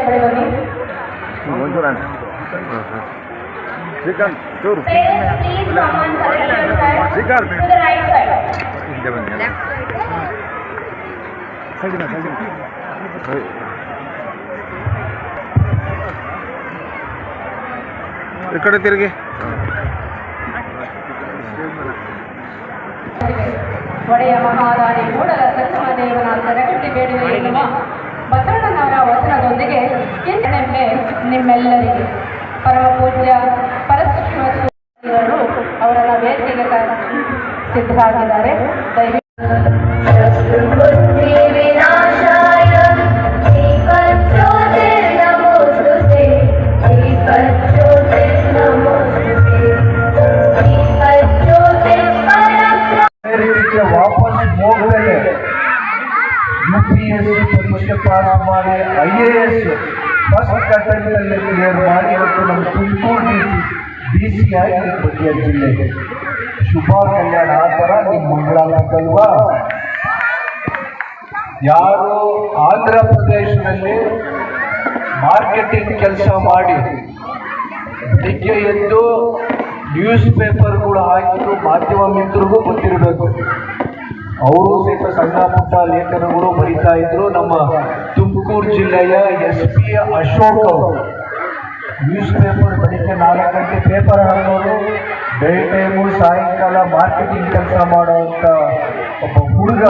ಬಳಿ ಬನ್ನಿ ಮಂಜೂರ ಶ್ರೀಕಾಂತ್ ಚೂರು Parents, please come and correct your child Srikanth to the right side. ಹಿಂದೆ ಬನ್ನಿ ಸೈಡಿನ ಸೈಡಿನ ಈ ಕಡೆ ತಿರುಗಿ ಒಡೆಯ ಮಹಾರಾಣಿ ಮೂಡಲ ಸಂಗಮ ದೇವನ ಸರಗಟ್ಟಿ ಬೇಡುವೆ ಎನ್ನುವ ಬಸವಣ್ಣನವರ ವಚನದೊಂದಿಗೆ ಎಂಟನೆಂಬೆ ನಿಮ್ಮೆಲ್ಲರಿಗೆ ಪರಮ ಪೂಜ್ಯ ಪರಶಿವ ಸ್ವಾಮಿಗಳು ಅವರನ್ನ ವೇದಿಕೆಗೆ ಸಿದ್ಧರಾಗಿದ್ದಾರೆ. ದಯವಿಟ್ಟು ಮಾಡಿ ಐ ಎ ಎಸ್ ಫಸ್ಟ್ ಕ್ಯಾಟಗರಿಯಲ್ಲಿ ಕ್ಲಿಯರ್ ಮಾಡಿ ಇವತ್ತು ನಮ್ಮ Tumakuru D C D C ಆಗಿ ಪ್ರತಿಯ ಜಿಲ್ಲೆಗೆ. ಶುಭ ಕಲ್ಯಾಣ. ಆ ಥರ ನಿಮ್ಮ ಮಂಗಳಾಗಲ್ವಾ ಯಾರು ಆಂಧ್ರ ಪ್ರದೇಶದಲ್ಲಿ ಮಾರ್ಕೆಟಿಂಗ್ ಕೆಲಸ ಮಾಡಿ ಬೆಳಿಗ್ಗೆ ಎದ್ದು ನ್ಯೂಸ್ ಪೇಪರ್ಗಳು ಹಾಕಿದ್ರು, ಮಾಧ್ಯಮ ಮಿತ್ರರಿಗೂ ಗೊತ್ತಿರಬೇಕು. ಅವರು ಸಹಿತ ಸಣ್ಣ ಪುಟ್ಟ ಲೇಖನಗಳು ಬರಿತಾ ಇದ್ರು. ನಮ್ಮ ತುಮಕೂರು ಜಿಲ್ಲೆಯ ಎಸ್ ಪಿ ಅಶೋಕ್ ಅವರು. ನ್ಯೂಸ್ ಪೇಪರ್ ಬೆಳಿಗ್ಗೆ ನಾಲ್ಕು ಗಂಟೆ ಪೇಪರ್ ಹಾಕೋರು ಡೇ ಟೈಮು ಸಾಯಂಕಾಲ ಮಾರ್ಕೆಟಿಂಗ್ ಕೆಲಸ ಮಾಡುವಂಥ ಒಬ್ಬ ಹುಡುಗ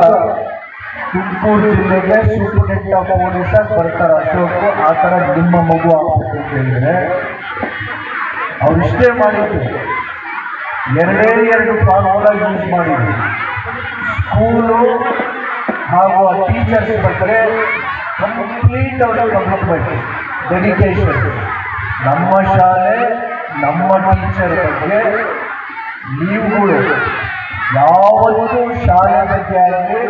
ತುಮಕೂರು ಜಿಲ್ಲೆಗೆ ಸೂಪರ್ಟೆಂಟ್ ಆಫ್ ಪೊಲೀಸ್ ಆಗಿ ಬರ್ತಾರೆ ಅಶೋಕ್. ಆ ಥರ ನಿಮ್ಮ ಮಗು ಆಗ್ಬೇಕು ಅಂತ ಹೇಳಿದ್ರೆ, ಅವ್ರು ಇಷ್ಟೇ ಮಾಡಿದ್ರು. ಎರಡೇ ಎರಡು ಫಾರ್ಮುಲಾ ಯೂಸ್ ಮಾಡಿದ್ರು. ಸ್ಕೂಲು ಹಾಗೂ ಆ ಟೀಚರ್ಸ್ ಬಗ್ಗೆ ಕಂಪ್ಲೀಟ್ ಅವರ ಕಮಿಟ್ಮೆಂಟ್ ಡೆಡಿಕೇಶನ್ ನಮ್ಮ ಶಾಲೆ, ನಮ್ಮ ಟೀಚರ್ ಬಗ್ಗೆ ನೀವುಗಳು ಯಾವತ್ತೂ ಶಾಲೆ ಬಗ್ಗೆ ಆಗಲಿ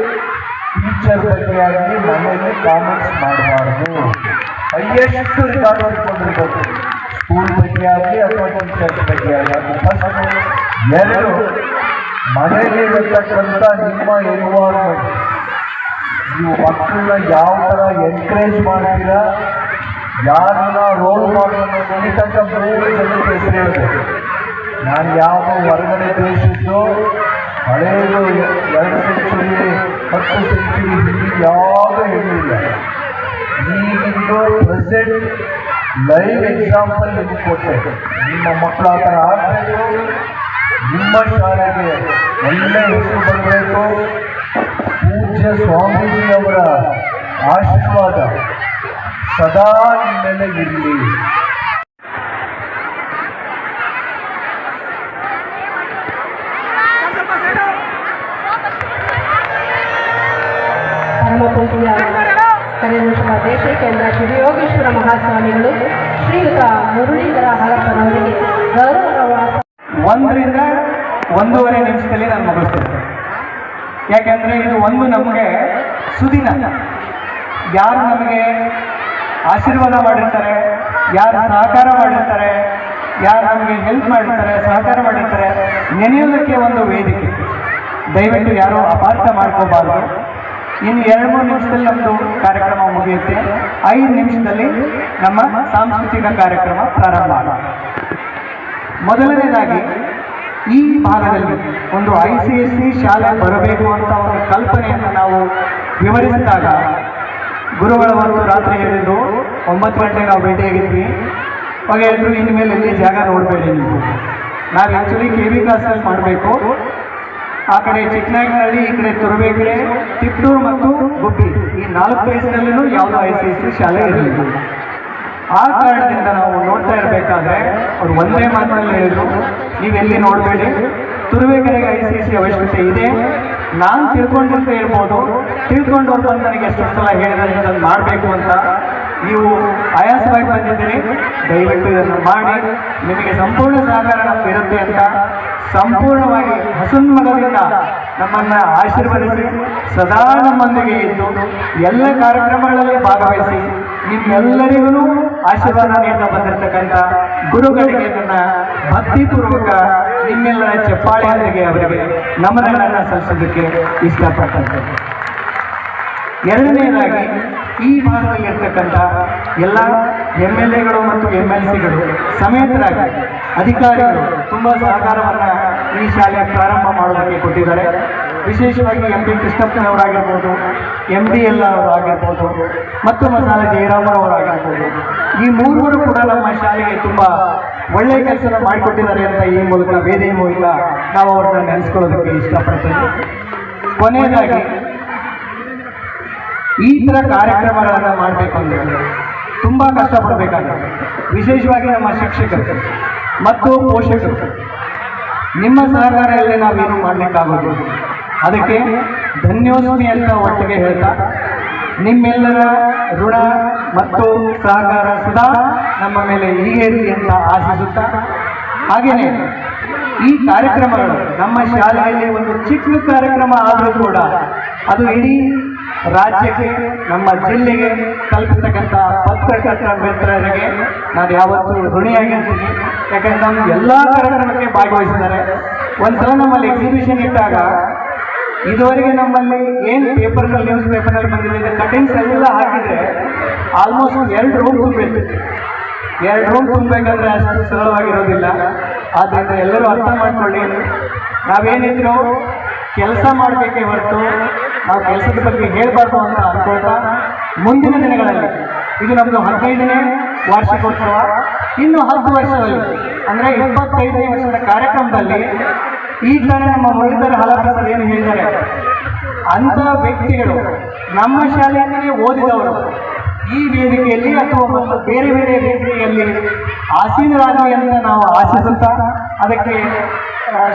ಟೀಚರ್ ಬಗ್ಗೆ ಆಗಲಿ ಮನೆಯಲ್ಲಿ ಕಾಮೆಂಟ್ಸ್ ಮಾಡಬಾರ್ದು. ಹೈಯೆಸ್ಟ್ ರಿಕಾರ್ಡ್ ಹೊಂದ್ಕೊಂಡಿರ್ಬೇಕು ಸ್ಕೂಲ್ ಬಗ್ಗೆ ಆಗಲಿ ಅಥವಾ ಟೀಚರ್ಸ್ ಬಗ್ಗೆ ಆಗಲಿ. ಫಸ್ಟ್ ಎರಡು. ಮನೆಯಲ್ಲಿ ಇರತಕ್ಕಂಥ ನಿಮ್ಮ ಎನ್ವಾರ್ಮೆಂಟ್ ನೀವು ಮಕ್ಕಳನ್ನ ಯಾವ ಥರ ಎನ್ಕರೇಜ್ ಮಾಡ್ತೀರಾ? ಯಾರನ್ನ ರೋಲ್ ಮಾಡೋದು ಕುಣಿತಕ್ಕ ಮೂರು ಜನಕ್ಕೆ ಹೆಸರು ನಾನು ಯಾವ ಹೊರಗಡೆ ದೇಶದ್ದು ಹಳೆಯದು ಎರಡು ಸೆಂಚುರಿ ಹತ್ತು ಸೆಂಚುರಿ ಹಿಂದಿ ಯಾವುದೂ ಹೇಳಿಲ್ಲ. ಈಗಿಂದು ಪ್ರೆಸೆಂಟ್ ಲೈವ್ ಎಕ್ಸಾಂಪಲ್ ನಿಮ್ಗೆ ಕೊಟ್ಟೆ ನಿಮ್ಮ ಮಕ್ಕಳ ಆ ಥರ ಆಗಬೇಕು. ನಿಮ್ಮ ಶಾಲೆಗೆ ಒಳ್ಳೆ ಹೆಸರು ಬರಬೇಕು ಪೂಜ್ಯ ಸ್ವಾಮೀಜಿಯವರ ಆಶೀರ್ವಾದ ಸದಾ ನಿನ್ನೆಲೆ ಇರಲಿ. ನಿಮಿಷದಲ್ಲಿ ನಾನು ಮುಗಿಸ್ತೇನೆ. ಯಾಕೆಂದರೆ ಇದು ಒಂದು ನಮಗೆ ಸುದಿನ. ಯಾರು ನಮಗೆ ಆಶೀರ್ವಾದ ಮಾಡಿರ್ತಾರೆ, ಯಾರು ಸಹಕಾರ ಮಾಡಿರ್ತಾರೆ, ಯಾರು ನಮಗೆ ಹೆಲ್ಪ್ ಮಾಡಿರ್ತಾರೆ, ಸಹಕಾರ ಮಾಡಿರ್ತಾರೆ, ನೆನೆಯೋದಕ್ಕೆ ಒಂದು ವೇದಿಕೆ. ದಯವಿಟ್ಟು ಯಾರು ಅಪಾರ್ಥ ಮಾಡ್ಕೋಬಾರ್ದು. ಇನ್ನು ಎರಡು ಮೂರು ನಿಮಿಷದಲ್ಲಿ ನಮ್ಮದು ಕಾರ್ಯಕ್ರಮ ಮುಗಿಯುತ್ತೆ. ಐದು ನಿಮಿಷದಲ್ಲಿ ನಮ್ಮ ಸಾಂಸ್ಕೃತಿಕ ಕಾರ್ಯಕ್ರಮ ಪ್ರಾರಂಭ ಆಗ ಮೊದಲನೇದಾಗಿ ಈ ಭಾಗದಲ್ಲಿ ಒಂದು ಐ ಸಿ ಎಸ್ ಸಿ ಶಾಲೆ ಬರಬೇಕು ಅಂತ ಒಂದು ಕಲ್ಪನೆಯನ್ನು ನಾವು ವಿವರಿಸಿದಾಗ ಗುರುಗಳ ಒಂದು ರಾತ್ರಿ ಹೇಳಿದ್ರು ಒಂಬತ್ತು ಗಂಟೆಗೆ ನಾವು ಭೇಟಿಯಾಗಿದ್ವಿ. ಅವಾಗ ಹೇಳಿದ್ರು ಇನ್ಮೇಲೆ ಎಲ್ಲಿ ಜಾಗ ನೋಡಬೇಡಿ ನೀವು. ನಾವು ಆ್ಯಕ್ಚುಲಿ ಕೆ ವಿ ಕ್ಲಾಸಲ್ಲಿ ಮಾಡಬೇಕು. ಆ ಕಡೆ ಚಿಕ್ಕನಾಯಕನಹಳ್ಳಿ ಈ ಕಡೆ ತುರುವೇಕೆರೆ ತಿಪ್ಟೂರು ಮತ್ತು ಗುಬ್ಬಿ ಈ ನಾಲ್ಕು ಪ್ಲೇಸ್ನಲ್ಲೂ ಯಾವುದೋ ಐ ಸಿ ಎಸ್ ಸಿ ಶಾಲೆ ಇರಲಿಲ್ಲ. ಆ ಕಾರಣದಿಂದ ನಾವು ನೋಡ್ತಾ ಇರಬೇಕಾದ್ರೆ ಅವ್ರು ಒಂದೇ ಮಾತಿನಲ್ಲಿ ಹೇಳಿದ್ರು ನೀವೆಲ್ಲಿ ನೋಡಬೇಡಿ. ತುರುವೇಕೆರೆಗೆ ಐ ಸಿ ಸಿ ಅವಶ್ಯಕತೆ ಇದೆ. ನಾನು ತಿಳ್ಕೊಂಡಿರ್ತಾ ಇರ್ಬೋದು ತಿಳ್ಕೊಂಡು ಬಂದು ನನಗೆ ಎಷ್ಟೊಂದು ಸಲ ಹೇಳಿದರೆ ಇದನ್ನು ಮಾಡಬೇಕು ಅಂತ. ನೀವು ಆಯಾಸವಾಗಿ ಬಂದಿದ್ದೀರಿ. ದಯವಿಟ್ಟು ಇದನ್ನು ಮಾಡಿ. ನಿಮಗೆ ಸಂಪೂರ್ಣ ಸಹಕಾರ ನಮ್ಗೆ ಅಂತ ಸಂಪೂರ್ಣವಾಗಿ ಹಸುನ್ಮಗದಿಂದ ನಮ್ಮನ್ನು ಆಶೀರ್ವದಿಸಿ, ಸದಾ ನಮ್ಮೊಂದಿಗೆ ಇದ್ದು, ಎಲ್ಲ ಕಾರ್ಯಕ್ರಮಗಳಲ್ಲಿ ಭಾಗವಹಿಸಿ ನಿಮ್ಮೆಲ್ಲರಿಗೂ ಆಶೀರ್ವಾದ ನೀಡ್ತಾ ಬಂದಿರತಕ್ಕಂಥ ಗುರುಗಳಿಗೆ ನನ್ನ ಭಕ್ತಿಪೂರ್ವಕ ನಿಮ್ಮೆಲ್ಲರ ಚಪ್ಪಾಳೆಯೊಂದಿಗೆ ಅವರಿಗೆ ನಮನಗಳನ್ನು ಸಲ್ಲಿಸೋದಕ್ಕೆ ಇಷ್ಟಪಟ್ಟಂತೆ ಎರಡನೇದಾಗಿ, ಈ ಭಾಗದಲ್ಲಿರ್ತಕ್ಕಂಥ ಎಲ್ಲ ಎಂ ಎಲ್ ಎಗಳು ಮತ್ತು ಎಂ ಎಲ್ ಸಿಗಳು ಸಮೇತರಾಗಿ ಅಧಿಕಾರಿಗಳು ತುಂಬ ಸಹಕಾರವನ್ನು ಈ ಶಾಲೆ ಪ್ರಾರಂಭ ಮಾಡೋದಕ್ಕೆ ಕೊಟ್ಟಿದ್ದಾರೆ. ವಿಶೇಷವಾಗಿ ಎಂ ಡಿ ಕೃಷ್ಣಪ್ಪನವರಾಗಿರ್ಬೋದು ಎಂ ಡಿ ಎಲ್ ಅವರಾಗಿರ್ಬೋದು ಮತ್ತು ಮಸಾಲ ಜಯರಾಮರವರಾಗಿರ್ಬೋದು ಈ ಮೂವರು ಕೂಡ ನಮ್ಮ ಶಾಲೆಗೆ ತುಂಬ ಒಳ್ಳೆಯ ಕೆಲಸ ಮಾಡಿಕೊಟ್ಟಿದ್ದಾರೆ ಅಂತ ಈ ಮೂಲಕ, ವೇದಿಕೆ ಮೂಲಕ ನಾವು ಅವ್ರನ್ನ ನೆನೆಸ್ಕೊಳ್ಳೋದಕ್ಕೆ ಇಷ್ಟಪಡ್ತೇವೆ. ಕೊನೆಯದಾಗಿ, ಈ ಥರ ಕಾರ್ಯಕ್ರಮಗಳನ್ನು ಮಾಡಬೇಕು ಅಂದರೆ ತುಂಬ ಕಷ್ಟಪಡಬೇಕಾಗುತ್ತೆ. ವಿಶೇಷವಾಗಿ ನಮ್ಮ ಶಿಕ್ಷಕರು ಮತ್ತು ಪೋಷಕರು. ನಿಮ್ಮ ಸಹಕಾರದಲ್ಲಿ ನಾವೇನು ಮಾಡಲಿಕ್ಕಾಗೋದಿಲ್ಲ. ಅದಕ್ಕೆ ಧನ್ಯೋಸ್ಮಿ ಅಂತ ಒಟ್ಟಿಗೆ ಹೇಳ್ತಾ, ನಿಮ್ಮೆಲ್ಲರ ಋಣ ಮತ್ತು ಸಹಕಾರ ಸದಾ ನಮ್ಮ ಮೇಲೆ ಈಗೇರಿ ಅಂತ ಆಶಿಸುತ್ತಾ, ಹಾಗೆಯೇ ಈ ಕಾರ್ಯಕ್ರಮಗಳು ನಮ್ಮ ಶಾಲೆಯಲ್ಲಿ ಒಂದು ಚಿಕ್ಕ ಕಾರ್ಯಕ್ರಮ ಆದರೂ ಕೂಡ ಅದು ಇಡೀ ರಾಜ್ಯಕ್ಕೆ, ನಮ್ಮ ಜಿಲ್ಲೆಗೆ ತಲುಪಿಸ್ತಕ್ಕಂಥ ಪತ್ರಕರ್ತರ ಮಿತ್ರರಿಗೆ ನಾನು ಯಾವತ್ತೂ ಋಣಿಯಾಗಿರ್ತೀನಿ. ಯಾಕಂದ್ರೆ ನಮ್ಮ ಎಲ್ಲ ಕಾರ್ಯಕ್ರಮಕ್ಕೆ ಭಾಗವಹಿಸಿದ್ದಾರೆ. ಒಂದ್ಸಲ ನಮ್ಮಲ್ಲಿ ಎಕ್ಸಿಬಿಷನ್ ಇಟ್ಟಾಗ ಇದುವರೆಗೆ ನಮ್ಮಲ್ಲಿ ಏನು ಪೇಪರ್ನಲ್ಲಿ ನ್ಯೂಸ್ ಪೇಪರ್ನಲ್ಲಿ ಬಂದಿದೆ ಕಟಿಂಗ್ಸ್ ಎಲ್ಲ ಹಾಕಿದರೆ ಆಲ್ಮೋಸ್ಟ್ ಎರಡು ರೂಮ್ ತುಂಬಬೇಕು. ಎರಡು ರೂಮ್ ತುಂಬಬೇಕಂದ್ರೆ ಅಷ್ಟು ಸರಳವಾಗಿರೋದಿಲ್ಲ ಆದ್ದರಿಂದ ಎಲ್ಲರೂ ಅರ್ಥ ಮಾಡ್ಕೊಳ್ಳಿ. ನಾವೇನಿದ್ರು ಕೆಲಸ ಮಾಡಬೇಕೇ ಹೊರತು ನಾವು ಕೆಲಸದ ಬಗ್ಗೆ ಹೇಳಬಾರ್ದು ಅಂತ ಅನ್ಕೊಳ್ತಾ ಮುಂದಿನ ದಿನಗಳಲ್ಲಿ, ಇದು ನಮ್ಮದು ಹದಿನೈದನೇ ವಾರ್ಷಿಕೋತ್ಸವ. ಇನ್ನು ಹತ್ತು ವರ್ಷದಲ್ಲಿ, ಅಂದರೆ ಇಪ್ಪತ್ತೈದನೇ ವರ್ಷದ ಕಾರ್ಯಕ್ರಮದಲ್ಲಿ ತಾನೇ ನಮ್ಮ ವೈದ್ಯರು ಹಲಪ್ರಸಾದ್ ಏನು ಹೇಳಿದ್ದಾರೆ? ಅಂಥ ವ್ಯಕ್ತಿಗಳು ನಮ್ಮ ಶಾಲೆಯಿಂದಲೇ ಓದಿದವರು. ಈ ವೇದಿಕೆಯಲ್ಲಿ ಅಥವಾ ಮತ್ತು ಬೇರೆ ಬೇರೆ ವೇದಿಕೆಯಲ್ಲಿ ಆಸೀನರಾಗಲಿ ಅಂತ ನಾವು ಆಶಿಸುತ್ತಾ, ಅದಕ್ಕೆ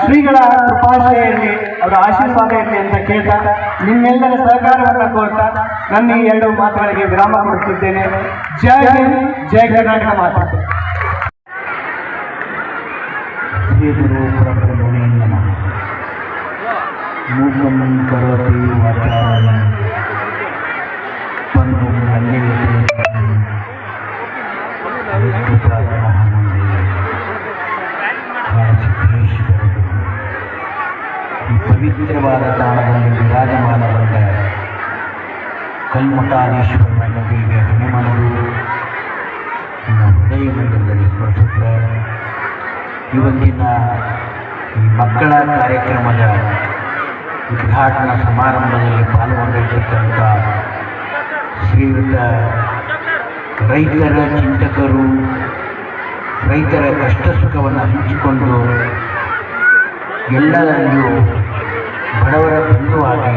ಶ್ರೀಗಳ ಕೃಪಾಶಯಲ್ಲಿ ಅವರ ಆಶೀರ್ವಾದ ಇರಲಿ ಅಂತ ಕೇಳ್ತಾ, ನಿಮ್ಮೆಲ್ಲರ ಸಹಕಾರವನ್ನು ಕೋರ್ತಾ, ನನ್ನ ಈ ಎರಡು ಮಾತುಗಳಿಗೆ ವಿರಾಮ ಕೊಡುತ್ತಿದ್ದೇನೆ. ಜೈ ಹಿಂದ್, ಜೈ ಕರ್ನಾಟಕ ಮಾತು. ಮೂಕಂ ಕರೋತಿ ವಾಚಾರಂ ಪಂಗುಂ ವಿದ್ಯುತಾತ್ಮಃ ಮುಂದೆ ಕಾಳಸಿದ್ದೇಶ್ವರರು ಈ ಪವಿತ್ರವಾದ ತಾಣದಲ್ಲಿ ವಿರಾಜಮಾನಗೊಂಡ ಕಲ್ಮಠಾದೀಶ್ವರನ ಗದಿಗೆ ಹಣೆ ಮಾಡಲು ಇನ್ನು ಹೃದಯ ಮಂದಿರದಲ್ಲಿ ಸ್ಪರ್ಶಿಸಿದ ಇವತ್ತಿನ ಈ ಮಕ್ಕಳ ಕಾರ್ಯಕ್ರಮದ ಉದ್ಘಾಟನಾ ಸಮಾರಂಭದಲ್ಲಿ ಪಾಲ್ಗೊಂಡಿರ್ತಕ್ಕಂಥ ಶ್ರೀಯುತ ರೈತರ ಚಿಂತಕರು, ರೈತರ ಕಷ್ಟ ಸುಖವನ್ನು ಹಂಚಿಕೊಂಡು ಎಲ್ಲರಲ್ಲಿಯೂ ಬಡವರ ಬಂಧುವಾಗಿ,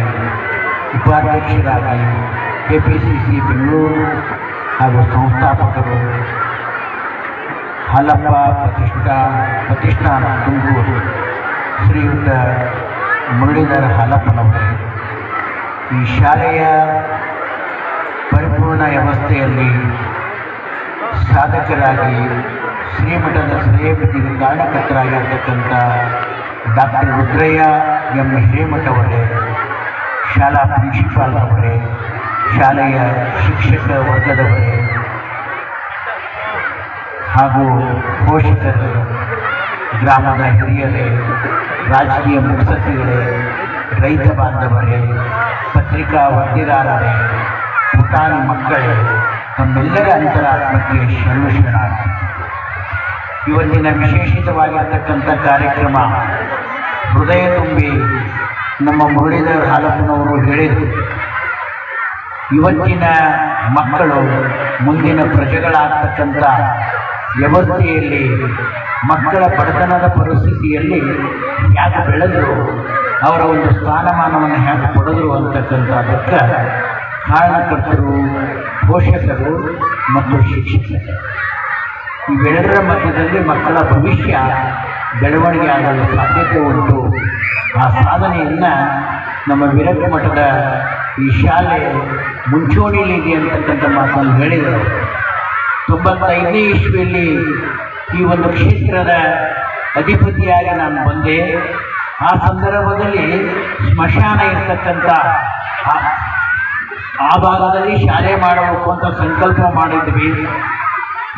ಉಪಾಧ್ಯಕ್ಷರಾಗಿ K P C C Bengaluru ಹಾಗೂ ಸಂಸ್ಥಾಪಕರು ಹಾಲಪ್ಪ ಪ್ರತಿಷ್ಠಾ ಪ್ರತಿಷ್ಠಾನ ತುಂಬುವರು ಶ್ರೀಯುತ ಮುರಳೀಧರ ಹಾಲಪ್ಪನವರೇ ಈ ಶಾಲೆಯ ಪರಿಪೂರ್ಣ ವ್ಯವಸ್ಥೆಯಲ್ಲಿ ಸಾಧಕರಾಗಿ ಶ್ರೀಮಠದ ಶ್ರೇಯಬದಿಗೆ ಕಾರಣಕರ್ತರಾಗಿರ್ತಕ್ಕಂಥ ಡಾಕ್ಟರ್ ರುದ್ರಯ್ಯ ಎಂ ಹಿರೇಮಠ ಅವರೇ, ಶಾಲಾ ಪ್ರಿನ್ಸಿಪಾಲ್ ಅವರೇ, ಶಾಲೆಯ ಶಿಕ್ಷಕ ವರ್ಗದವರೇ ಹಾಗೂ ಪೋಷಕರು ಗ್ರಾಮದ ಹಿರಿಯರೇ ರಾಜಕೀಯ ಮುತ್ಸದ್ದಿಗಳೇ ರೈತ ಬಾಂಧವರೇ, ಪತ್ರಿಕಾ ವರದಿಗಾರರೇ, ಪುಟಾಣಿ ಮಕ್ಕಳೇ, ತಮ್ಮೆಲ್ಲರ ಅಂತರಾತ್ಮಕ್ಕೆ ಶರಣು ಶರಣಾರ್ಥಿ ಇವತ್ತಿನ ವಿಶೇಷಿತವಾಗಿರ್ತಕ್ಕಂಥ ಕಾರ್ಯಕ್ರಮ, ಹೃದಯ ತುಂಬಿ ನಮ್ಮ ಮುರಳೀಧರ್ ಹಾಲಪ್ಪನವರು ಹೇಳಿದರು. ಇವತ್ತಿನ ಮಕ್ಕಳು, ಮುಂದಿನ ಪ್ರಜೆಗಳಾಗ್ತಕ್ಕಂಥ ವ್ಯವಸ್ಥೆಯಲ್ಲಿ ಮಕ್ಕಳ ಬಡತನದ ಪರಿಸ್ಥಿತಿಯಲ್ಲಿ ಹೇಗೆ ಬೆಳೆದರು, ಅವರ ಒಂದು ಸ್ಥಾನಮಾನವನ್ನು ಹೇಗೆ ಪಡೆದರು ಅಂತಕ್ಕಂಥದ್ದಕ್ಕೆ ಕಾರಣಕರ್ತರು, ಪೋಷಕರು ಮತ್ತು ಶಿಕ್ಷಕರು. ಇವೆರಡರ ಮಧ್ಯದಲ್ಲಿ ಮಕ್ಕಳ ಭವಿಷ್ಯ ಬೆಳವಣಿಗೆ ಆಗಲು ಸಾಧ್ಯತೆ ಉಂಟು. ಆ ಸಾಧನೆಯನ್ನು ನಮ್ಮ ವಿರಕ್ತ ಮಠದ ಈ ಶಾಲೆ ಮುಂಚೂಣಿಯಲ್ಲಿದೆ ಅಂತಕ್ಕಂಥ ಮಾತನ್ನು ಹೇಳಿದರು. ತೊಂಬತ್ತೈದನೇ ಇಸ್ವಿಯಲ್ಲಿ ಈ ಒಂದು ಕ್ಷೇತ್ರದ ಅಧಿಪತಿಯಾಗಿ ನಾನು ಬಂದೆ. ಆ ಸಂದರ್ಭದಲ್ಲಿ ಸ್ಮಶಾನ ಇರ್ತಕ್ಕಂಥ ಆ- ಭಾಗದಲ್ಲಿ ಶಾಲೆ ಮಾಡಬೇಕು ಅಂತ ಸಂಕಲ್ಪ ಮಾಡಿದ್ವಿ.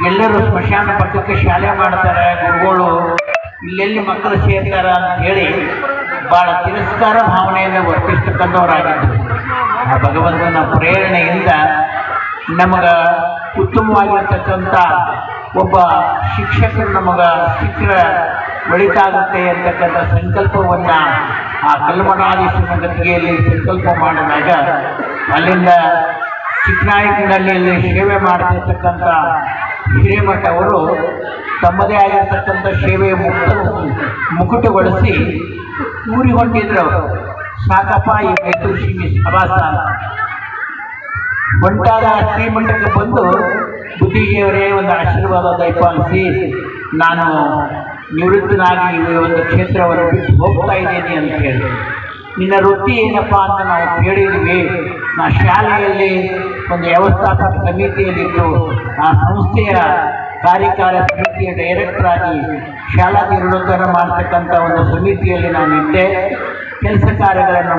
ಎಲ್ಲರೂ ಸ್ಮಶಾನ ಪಕ್ಕಕ್ಕೆ ಶಾಲೆ ಮಾಡ್ತಾರೆ, ಗುರುಗಳು. ಇಲ್ಲೆಲ್ಲಿ ಮಕ್ಕಳು ಸೇರ್ತಾರೆ ಅಂತ ಹೇಳಿ ಭಾಳ ತಿರಸ್ಕಾರ ಭಾವನೆಯನ್ನು ವರ್ತಿಸ್ತಕ್ಕಂಥವರಾಗಿದ್ದರು. ಆ ಭಗವಂತನ ಪ್ರೇರಣೆಯಿಂದ ನಮಗೆ ಉತ್ತಮವಾಗಿರ್ತಕ್ಕಂಥ ಒಬ್ಬ ಶಿಕ್ಷಕರು ನಮಗ ಚಿತ್ರ ಒಳಿತಾಗುತ್ತೆ ಅಂತಕ್ಕಂಥ ಸಂಕಲ್ಪವನ್ನು ಆ ಕಲ್ಮನಾದೀಶ್ವರನ ಗತಿಗೆಯಲ್ಲಿ ಸಂಕಲ್ಪ ಮಾಡಿದಾಗ ಅಲ್ಲಿಂದ ಚಿಕ್ಕನಾಯಕನಲ್ಲಿ ಸೇವೆ ಮಾಡ್ತಿರ್ತಕ್ಕಂಥ ಹಿರೇಮಠ ಅವರು ತಮ್ಮದೇ ಆಗಿರ್ತಕ್ಕಂಥ ಸೇವೆಯ ಮುಕ್ತ ಮುಕುಟಗೊಳಿಸಿ ಊರಿಗೆ ಹೊಂಟಿದ್ರು ಅವರು ಸಾಕಪ್ಪ, ಈ ಮೈಸೂರು ಶ್ರೀ ಸಭಾಸ ಹೊಂಟಾದ ಶ್ರೀಮಠಕ್ಕೆ ಬಂದು ಬುದ್ಧಿಜಿಯವರೇ ಒಂದು ಆಶೀರ್ವಾದ ದಯಪಾಲಿಸಿ ನಾನು ನಿವೃತ್ತನಾಗಿ ಒಂದು ಕ್ಷೇತ್ರವನ್ನು ಬಿಟ್ಟು ಹೋಗ್ತಾ ಇದ್ದೀನಿ ಅಂತ ಹೇಳಿ. ನಿನ್ನ ವೃತ್ತಿ ಏನಪ್ಪ ಅಂತ ನಾವು ಕೇಳಿದ್ವಿ. ನಾ ಶಾಲೆಯಲ್ಲಿ ಒಂದು ವ್ಯವಸ್ಥಾಪಕ ಸಮಿತಿಯಲ್ಲಿದ್ದು, ಆ ಸಂಸ್ಥೆಯ ಕಾರ್ಯಕಾರಿ ಸಮಿತಿಯ ಡೈರೆಕ್ಟರ್ ಆಗಿ ಶಾಲಾ ನಿರ್ವಹಣೆ ಮಾಡ್ತಕ್ಕಂಥ ಒಂದು ಸಮಿತಿಯಲ್ಲಿ ನಾನು ಇದ್ದೆ ಕೆಲಸ ಕಾರ್ಯಗಳನ್ನು